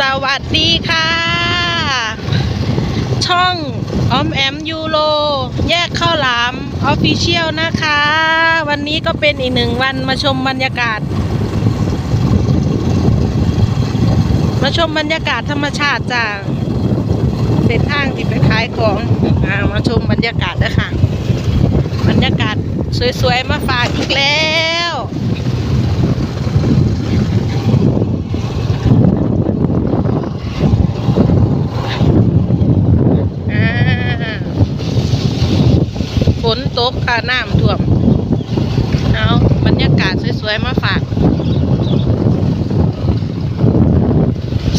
สวัสดีค่ะ ช่องออมแอมยูโรแยกข้าวหลามออฟฟิเชียลนะคะ วันนี้ก็เป็นอีกหนึ่งวันมาชมบรรยากาศ มาชมบรรยากาศธรรมชาติจากเส้นทางที่ไปขายของอามาชมบรรยากาศนะคะบรรยากาศสวยๆมาฝากอีกแล้ว อ่าฝน ตกค่ะน้ำท่วมเอาบรรยากาศสวยๆมาฝาก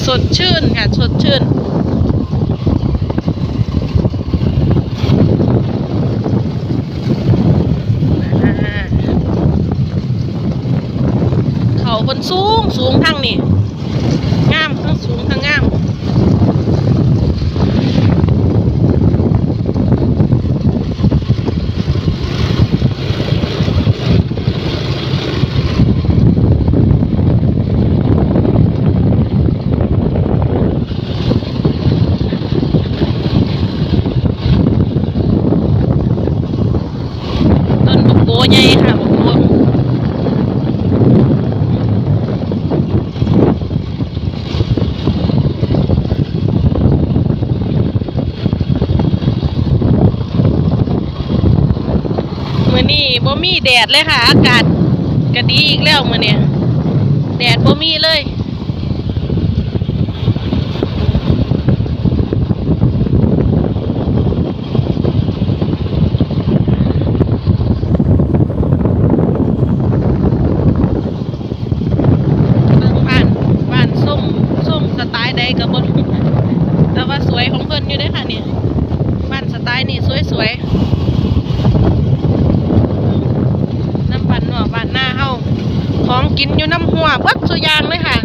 สดชื่นค่ะ สดชื่นเขาบนสูงสูงทั้งนี่งามทั้งสูงทั้งงาม ต้นบกโกใหญ่ค่ะบกโกมื่อนี้ บ่มีแดดเลยค่ะ อากาศก็ดีอีกแล้วมื่อนี้แดดบ่มีเลยบ้านบ้านส้มส้มสไตล์ใดกับบนแต่ว่าสวยของเพิ่นอยู่ด้อค่ะเนี่ยบ้านสไตล์นี่สวยๆน้ำปันหัวบ้านหน้าเฮาของ กินอยู่น้ำหัวเบิดสุยางเลยค่ะ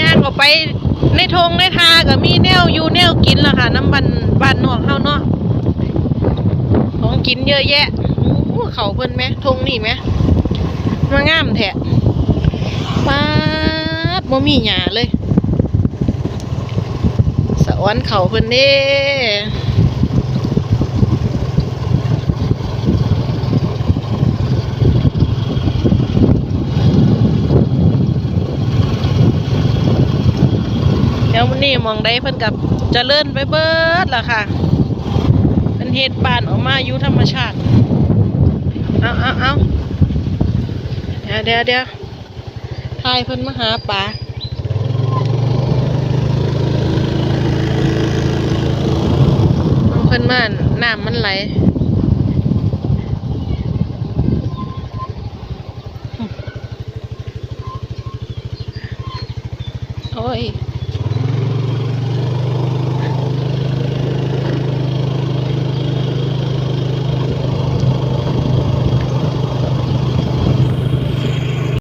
ย่างออกไปในทงในทาก็มีแนวอยู่แนวกินล่ะค่ะ น้ำบันบ้านนอกเฮาเนาะของกินเยอะแยะเขาเพิ่นไหมทงนี่ไหมมางามแท้ป๊า บ่มีหญ้าเลย สะออนเขาเพิ่นเด้เดี๋ยวนี้มองใดเพิ่นกับจะเจริญไปเบิดล่ะค่ะ เป็นเฮ็ดบ้านออกมาอยู่ธรรมชาติ เอาเอาเอาเดี๋ยวเดี๋ยวเดี๋ยวทายเพิ่นมาหาปลา ม่านน้ำมันไหลโอ้ย